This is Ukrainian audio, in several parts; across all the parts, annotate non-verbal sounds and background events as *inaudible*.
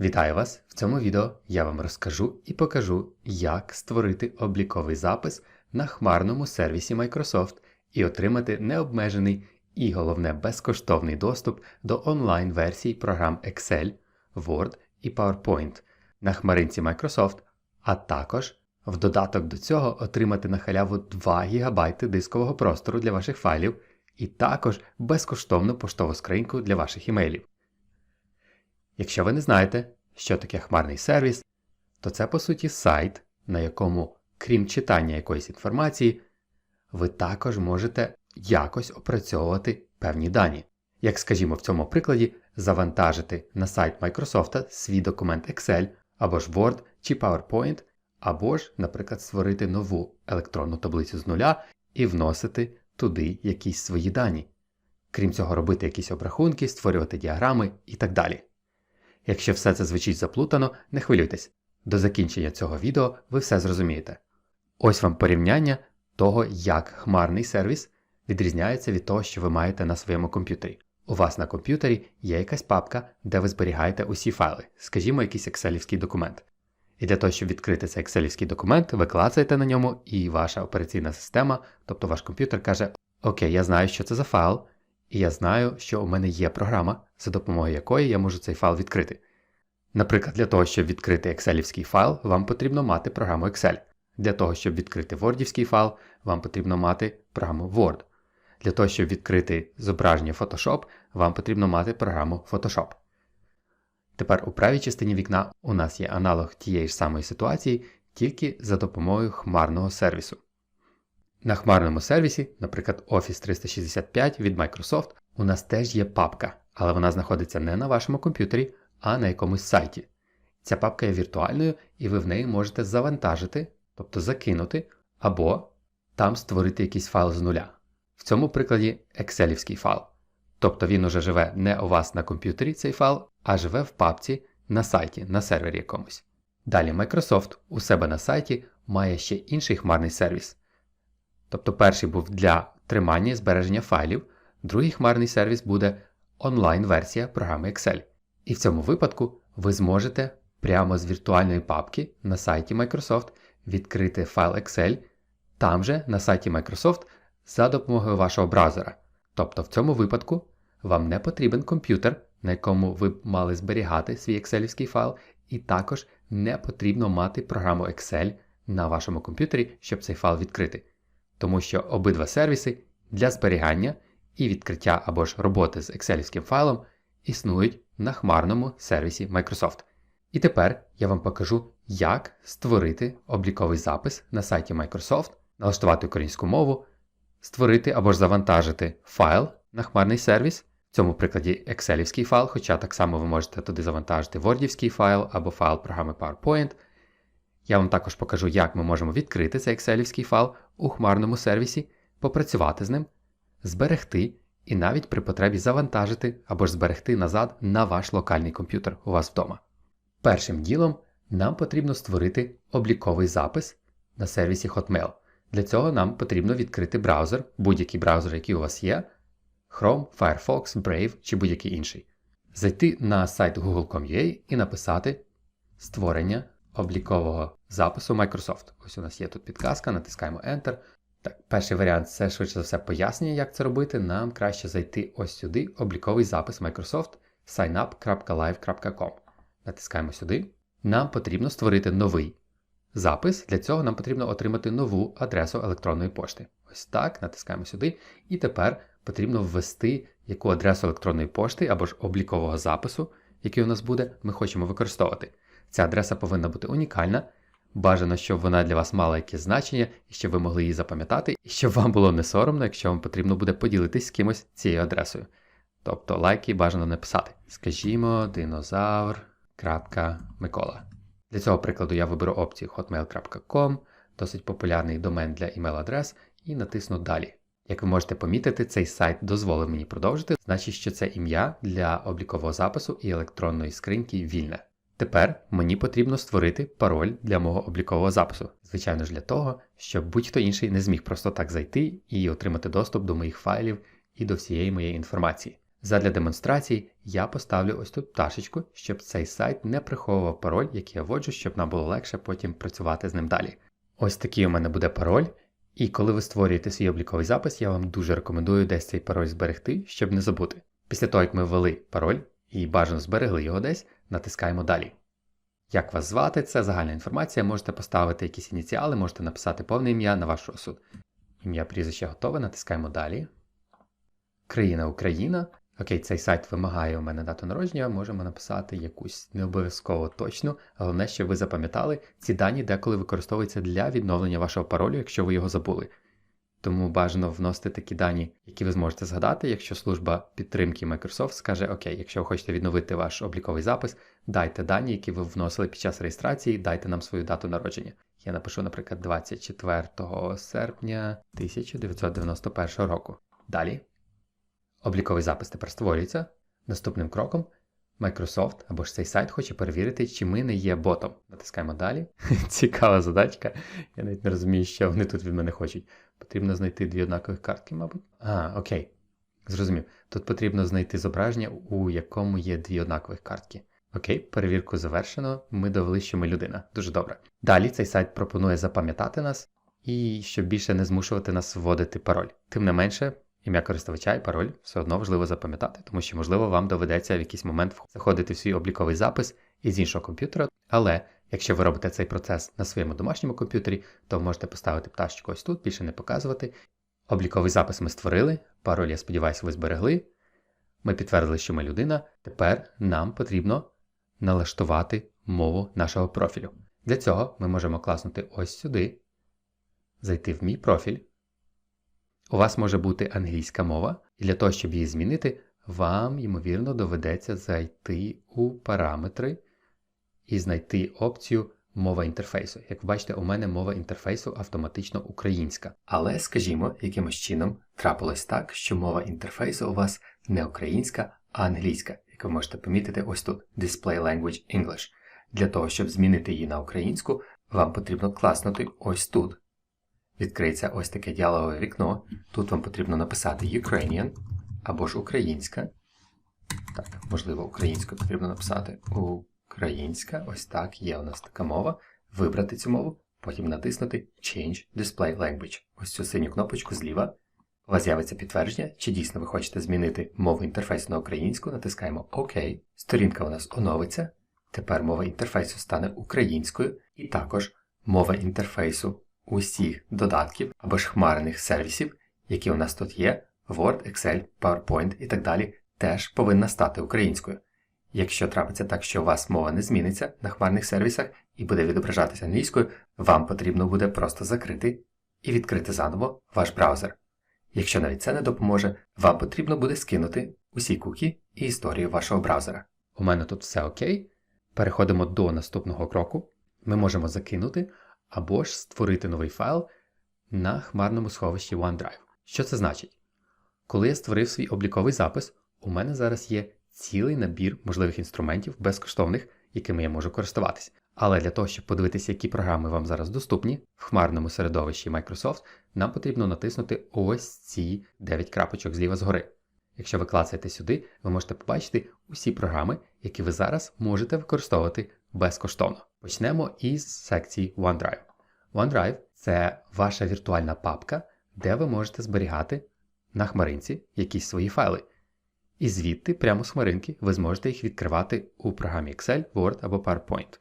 Вітаю вас! В цьому відео я вам розкажу і покажу, як створити обліковий запис на хмарному сервісі Microsoft і отримати необмежений і головне безкоштовний доступ до онлайн-версій програм Excel, Word і PowerPoint на хмаринці Microsoft, а також в додаток до цього отримати на халяву 2 ГБ дискового простору для ваших файлів і також безкоштовну поштову скриньку для ваших імейлів. Якщо ви не знаєте, що таке хмарний сервіс, то це по суті сайт, на якому, крім читання якоїсь інформації, ви також можете якось опрацьовувати певні дані. Як скажімо в цьому прикладі, завантажити на сайт Microsoft свій документ Excel або ж Word чи PowerPoint, або ж, наприклад, створити нову електронну таблицю з нуля і вносити туди якісь свої дані. Крім цього, робити якісь обрахунки, створювати діаграми і так далі. Якщо все це звучить заплутано, не хвилюйтесь. До закінчення цього відео ви все зрозумієте. Ось вам порівняння того, як хмарний сервіс відрізняється від того, що ви маєте на своєму комп'ютері. У вас на комп'ютері є якась папка, де ви зберігаєте усі файли, скажімо, якийсь екселівський документ. І для того, щоб відкрити цей екселівський документ, ви клацаєте на ньому, і ваша операційна система, тобто ваш комп'ютер, каже: Окей, я знаю, що це за файл, і я знаю, що у мене є програма, за допомогою якої я можу цей файл відкрити. Наприклад, для того, щоб відкрити екселівський файл, вам потрібно мати програму Excel. Для того, щоб відкрити Wordівський файл, вам потрібно мати програму Word. Для того, щоб відкрити зображення Photoshop, вам потрібно мати програму Photoshop. Тепер у правій частині вікна у нас є аналог тієї ж самої ситуації, тільки за допомогою хмарного сервісу. На хмарному сервісі, наприклад, Office 365 від Microsoft, у нас теж є папка, але вона знаходиться не на вашому комп'ютері, а на якомусь сайті. Ця папка є віртуальною, і ви в неї можете завантажити, тобто закинути, або там створити якийсь файл з нуля. В цьому прикладі Excelівський файл. Тобто він уже живе не у вас на комп'ютері цей файл, а живе в папці на сайті, на сервері якомусь. Далі Microsoft у себе на сайті має ще інший хмарний сервіс. Тобто перший був для тримання і збереження файлів, другий хмарний сервіс буде онлайн-версія програми Excel. І в цьому випадку ви зможете прямо з віртуальної папки на сайті Microsoft відкрити файл Excel там же на сайті Microsoft за допомогою вашого браузера. Тобто в цьому випадку вам не потрібен комп'ютер, на якому ви б мали зберігати свій Excelівський файл, і також не потрібно мати програму Excel на вашому комп'ютері, щоб цей файл відкрити. Тому що обидва сервіси для зберігання і відкриття або ж роботи з Excelівським файлом існують на хмарному сервісі Microsoft. І тепер я вам покажу, як створити обліковий запис на сайті Microsoft, налаштувати українську мову, створити або ж завантажити файл на хмарний сервіс. В цьому прикладі Excelівський файл, хоча так само ви можете туди завантажити Wordівський файл або файл програми PowerPoint. Я вам також покажу, як ми можемо відкрити цей Excelівський файл у хмарному сервісі, попрацювати з ним, зберегти і навіть при потребі завантажити або ж зберегти назад на ваш локальний комп'ютер у вас вдома. Першим ділом нам потрібно створити обліковий запис на сервісі Hotmail. Для цього нам потрібно відкрити браузер, будь-який браузер, який у вас є, Chrome, Firefox, Brave чи будь-який інший. Зайти на сайт google.com.ua і написати створення облікового запису Microsoft. Ось у нас є тут підказка, натискаємо Enter. Так, Перший варіант це швидше за все пояснює, як це робити. Нам краще зайти ось сюди, обліковий запис Microsoft signup.live.com. Натискаємо сюди. Нам потрібно створити новий запис. Для цього нам потрібно отримати нову адресу електронної пошти. Ось так, натискаємо сюди. І тепер потрібно ввести, яку адресу електронної пошти або ж облікового запису, який у нас буде, ми хочемо використовувати. Ця адреса повинна бути унікальна. Бажано, щоб вона для вас мала якесь значення, і щоб ви могли її запам'ятати, і щоб вам було не соромно, якщо вам потрібно буде поділитись з кимось цією адресою. Тобто лайки бажано написати. Скажімо, динозавр.микола. Для цього прикладу я виберу опцію hotmail.com, досить популярний домен для email-адрес, і натисну Далі. Як ви можете помітити, цей сайт дозволив мені продовжити, значить, що це ім'я для облікового запису і електронної скриньки вільне. Тепер мені потрібно створити пароль для мого облікового запису. Звичайно ж для того, щоб будь-хто інший не зміг просто так зайти і отримати доступ до моїх файлів і до всієї моєї інформації. Задля демонстрації я поставлю ось тут пташечку, щоб цей сайт не приховував пароль, який я вводжу, щоб нам було легше потім працювати з ним далі. Ось такий у мене буде пароль. І коли ви створюєте свій обліковий запис, я вам дуже рекомендую десь цей пароль зберегти, щоб не забути. Після того, як ми ввели пароль і бажано зберегли його десь, натискаємо далі. Як вас звати, це загальна інформація, можете поставити якісь ініціали, можете написати повне ім'я на ваш розсуд. Ім'я прізвище готове, натискаємо далі. Країна Україна. Окей, цей сайт вимагає у мене дату народження, можемо написати якусь не обов'язково точну, головне, щоб ви запам'ятали, ці дані деколи використовуються для відновлення вашого паролю, якщо ви його забули. Тому бажано вносити такі дані, які ви зможете згадати, якщо служба підтримки Microsoft скаже, окей, якщо ви хочете відновити ваш обліковий запис, дайте дані, які ви вносили під час реєстрації, дайте нам свою дату народження. Я напишу, наприклад, 24 серпня 1991 року. Далі. Обліковий запис тепер створюється. Наступним кроком Microsoft або ж цей сайт хоче перевірити, чи ми не є ботом. Натискаємо далі. *laughs* Цікава задачка. Я навіть не розумію, що вони тут від мене хочуть. Потрібно знайти дві однакові картки, мабуть. А, окей. Зрозумів. Тут потрібно знайти зображення, у якому є дві однакових картки. Окей, перевірку завершено. Ми довели, що ми людина. Дуже добре. Далі цей сайт пропонує запам'ятати нас і щоб більше не змушувати нас вводити пароль. Тим не менше, ім'я користувача і пароль все одно важливо запам'ятати, тому що, можливо, вам доведеться в якийсь момент заходити в свій обліковий запис із іншого комп'ютера. Але якщо ви робите цей процес на своєму домашньому комп'ютері, то можете поставити пташечку ось тут, більше не показувати. Обліковий запис ми створили, пароль, я сподіваюся, ви зберегли. Ми підтвердили, що ми людина. Тепер нам потрібно налаштувати мову нашого профілю. Для цього ми можемо класнути ось сюди, зайти в мій профіль. У вас може бути англійська мова, і для того, щоб її змінити, вам, ймовірно, доведеться зайти у параметри і знайти опцію мова інтерфейсу. Як ви бачите, у мене мова інтерфейсу автоматично українська. Але, скажімо, якимось чином трапилось так, що мова інтерфейсу у вас не українська, а англійська, як ви можете помітити ось тут Display Language English. Для того, щоб змінити її на українську, вам потрібно класнути ось тут. Відкриється ось таке діалогове вікно. Тут вам потрібно написати Ukrainian або ж українська. Так, можливо, українською потрібно написати українська. Ось так, є у нас така мова. Вибрати цю мову, потім натиснути Change Display Language. Ось цю синю кнопочку зліва. У вас з'явиться підтвердження, чи дійсно ви хочете змінити мову інтерфейсу на українську, натискаємо ОК. Сторінка у нас оновиться. Тепер мова інтерфейсу стане українською, і також мова інтерфейсу усіх додатків або ж хмарних сервісів, які у нас тут є, Word, Excel, PowerPoint і так далі, теж повинна стати українською. Якщо трапиться так, що у вас мова не зміниться на хмарних сервісах і буде відображатися англійською, вам потрібно буде просто закрити і відкрити заново ваш браузер. Якщо навіть це не допоможе, вам потрібно буде скинути усі кукі і історію вашого браузера. У мене тут все окей. Переходимо до наступного кроку. Ми можемо закинути або ж створити новий файл на хмарному сховищі OneDrive. Що це значить? Коли я створив свій обліковий запис, у мене зараз є цілий набір можливих інструментів безкоштовних, якими я можу користуватись. Але для того, щоб подивитися, які програми вам зараз доступні в хмарному середовищі Microsoft, нам потрібно натиснути ось ці 9 крапочок зліва згори. Якщо ви клацаєте сюди, ви можете побачити усі програми, які ви зараз можете використовувати безкоштовно. Почнемо із секції OneDrive. OneDrive це ваша віртуальна папка, де ви можете зберігати на хмаринці якісь свої файли. І звідти, прямо з хмаринки, ви зможете їх відкривати у програмі Excel, Word або PowerPoint.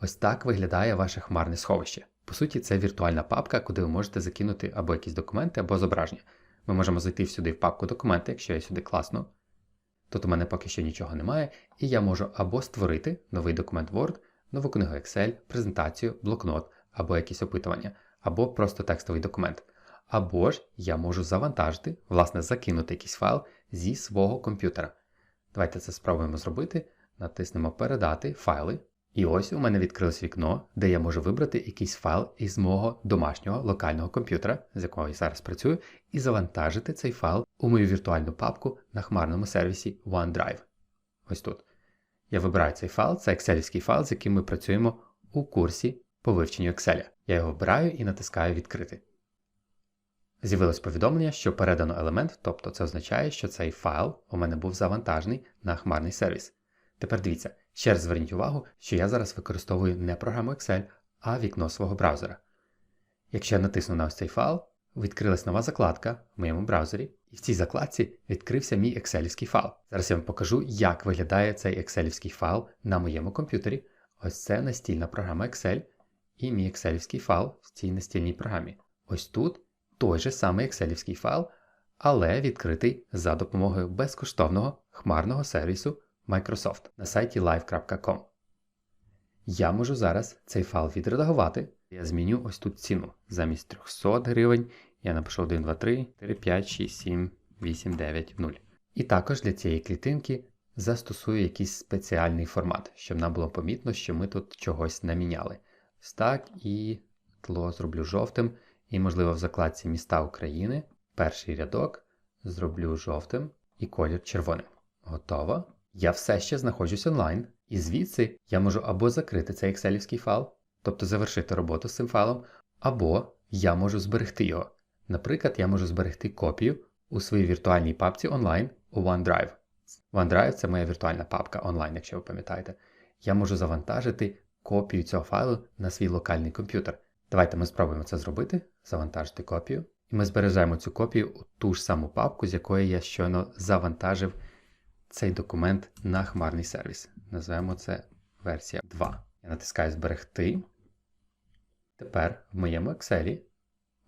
Ось так виглядає ваше хмарне сховище. По суті, це віртуальна папка, куди ви можете закинути або якісь документи, або зображення. Ми можемо зайти сюди в папку документи, якщо я сюди класно. Тут у мене поки що нічого немає, і я можу або створити новий документ Word, нову книгу Excel, презентацію, блокнот або якісь опитування, або просто текстовий документ. Або ж я можу завантажити, власне, закинути якийсь файл зі свого комп'ютера. Давайте це спробуємо зробити. Натиснемо Передати файли. І ось у мене відкрилось вікно, де я можу вибрати якийсь файл із мого домашнього локального комп'ютера, з якого я зараз працюю, і завантажити цей файл у мою віртуальну папку на хмарному сервісі OneDrive. Ось тут. Я вибираю цей файл, це екселівський файл, з яким ми працюємо у курсі по вивченню Excel. Я його вибираю і натискаю Відкрити. З'явилось повідомлення, що передано елемент, тобто це означає, що цей файл у мене був завантажений на хмарний сервіс. Тепер дивіться, ще раз зверніть увагу, що я зараз використовую не програму Excel, а вікно свого браузера. Якщо я натисну на ось цей файл, відкрилась нова закладка в моєму браузері, і в цій закладці відкрився мій екселівський файл. Зараз я вам покажу, як виглядає цей екселівський файл на моєму комп'ютері. Ось це настільна програма Excel і мій екселівський файл в цій настільній програмі. Ось тут той же самий екселівський файл, але відкритий за допомогою безкоштовного хмарного сервісу Microsoft на сайті live.com. Я можу зараз цей файл відредагувати. Я зміню ось тут ціну. Замість 300 гривень я напишу 1, 2, 3, 4, 5, 6, 7, 8, 9, 0. І також для цієї клітинки застосую якийсь спеціальний формат, щоб нам було помітно, що ми тут чогось наміняли. Ось так і тло зроблю жовтим. І, можливо, в закладці міста України перший рядок зроблю жовтим і колір червоним. Готово. Я все ще знаходжусь онлайн, і звідси я можу або закрити цей екселівський файл, тобто завершити роботу з цим файлом, або я можу зберегти його. Наприклад, я можу зберегти копію у своїй віртуальній папці онлайн у OneDrive. OneDrive це моя віртуальна папка онлайн, якщо ви пам'ятаєте. Я можу завантажити копію цього файлу на свій локальний комп'ютер. Давайте ми спробуємо це зробити, завантажити копію. І ми збережемо цю копію у ту ж саму папку, з якої я щойно завантажив цей документ на хмарний сервіс. Назвемо це версія 2. Я натискаю Зберегти. Тепер в моєму Excel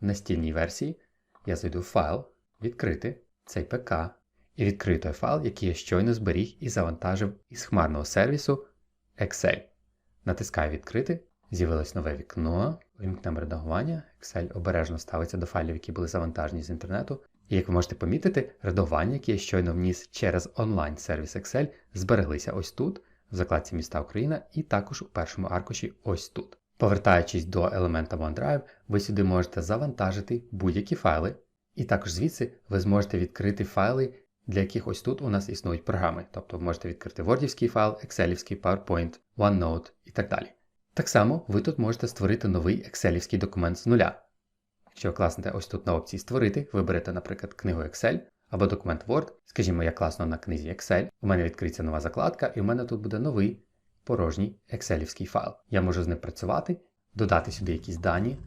в настільній версії я зайду в файл, відкрити цей ПК і відкрию той файл, який я щойно зберіг і завантажив із хмарного сервісу Excel. Натискаю Відкрити. З'явилось нове вікно, вимкнемо редагування. Excel обережно ставиться до файлів, які були завантажені з інтернету. І як ви можете помітити, редагування, які я щойно вніс через онлайн-сервіс Excel, збереглися ось тут, в закладці міста Україна, і також у першому аркуші ось тут. Повертаючись до елемента OneDrive, ви сюди можете завантажити будь-які файли, і також звідси ви зможете відкрити файли, для яких ось тут у нас існують програми. Тобто ви можете відкрити Word файл, Excel, PowerPoint, OneNote і так далі. Так само ви тут можете створити новий екселівський документ з нуля. Ви класнете ось тут на опції Створити, виберете, наприклад, книгу Excel або документ Word, скажімо, я класно на книзі Excel, у мене відкриється нова закладка, і у мене тут буде новий порожній екселівський файл. Я можу з ним працювати, додати сюди якісь дані,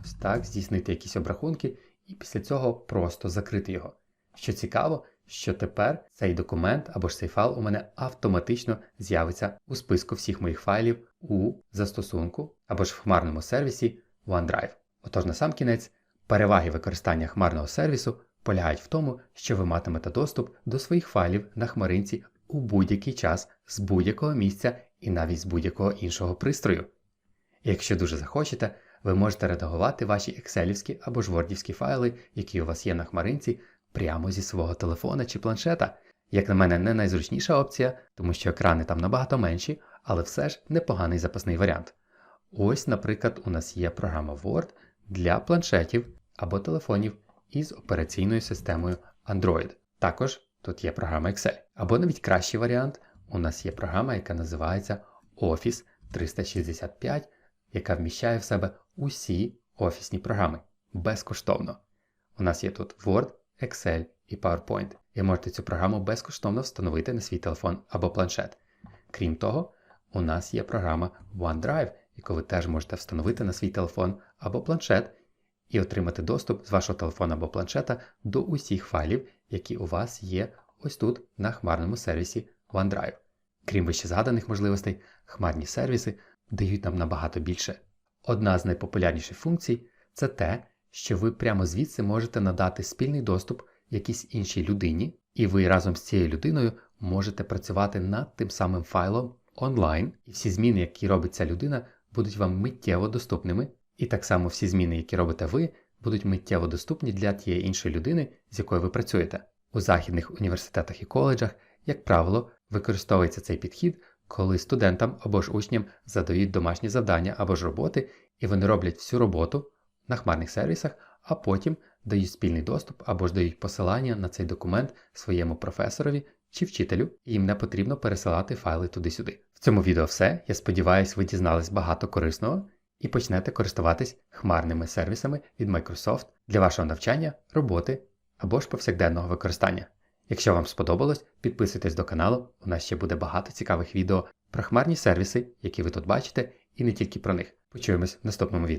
ось так, здійснити якісь обрахунки, і після цього просто закрити його. Що цікаво, що тепер цей документ або ж цей файл у мене автоматично з'явиться у списку всіх моїх файлів у застосунку або ж в хмарному сервісі OneDrive. Отож, на сам кінець, переваги використання хмарного сервісу полягають в тому, що ви матимете доступ до своїх файлів на хмаринці у будь-який час з будь-якого місця і навіть з будь-якого іншого пристрою. І якщо дуже захочете, ви можете редагувати ваші екселівські або ж вордівські файли, які у вас є на хмаринці, прямо зі свого телефона чи планшета. Як на мене, не найзручніша опція, тому що екрани там набагато менші, але все ж непоганий запасний варіант. Ось, наприклад, у нас є програма Word для планшетів або телефонів із операційною системою Android. Також тут є програма Excel. Або навіть кращий варіант, у нас є програма, яка називається Office 365, яка вміщає в себе усі офісні програми безкоштовно. У нас є тут Word, Excel і PowerPoint, і можете цю програму безкоштовно встановити на свій телефон або планшет. Крім того, у нас є програма OneDrive, яку ви теж можете встановити на свій телефон або планшет і отримати доступ з вашого телефона або планшета до усіх файлів, які у вас є ось тут на хмарному сервісі OneDrive. Крім вище згаданих можливостей, хмарні сервіси дають нам набагато більше. Одна з найпопулярніших функцій це те, що ви прямо звідси можете надати спільний доступ якійсь іншій людині, і ви разом з цією людиною можете працювати над тим самим файлом онлайн, і всі зміни, які робить ця людина, будуть вам миттєво доступними. І так само всі зміни, які робите ви, будуть миттєво доступні для тієї іншої людини, з якою ви працюєте. У західних університетах і коледжах, як правило, використовується цей підхід, коли студентам або ж учням задають домашні завдання або ж роботи, і вони роблять всю роботу на хмарних сервісах, а потім дають спільний доступ або ж дають посилання на цей документ своєму професорові чи вчителю, і їм не потрібно пересилати файли туди-сюди. В цьому відео все. Я сподіваюся, ви дізнались багато корисного і почнете користуватись хмарними сервісами від Microsoft для вашого навчання, роботи або ж повсякденного використання. Якщо вам сподобалось, підписуйтесь до каналу, у нас ще буде багато цікавих відео про хмарні сервіси, які ви тут бачите, і не тільки про них. Почуємось в наступному відео.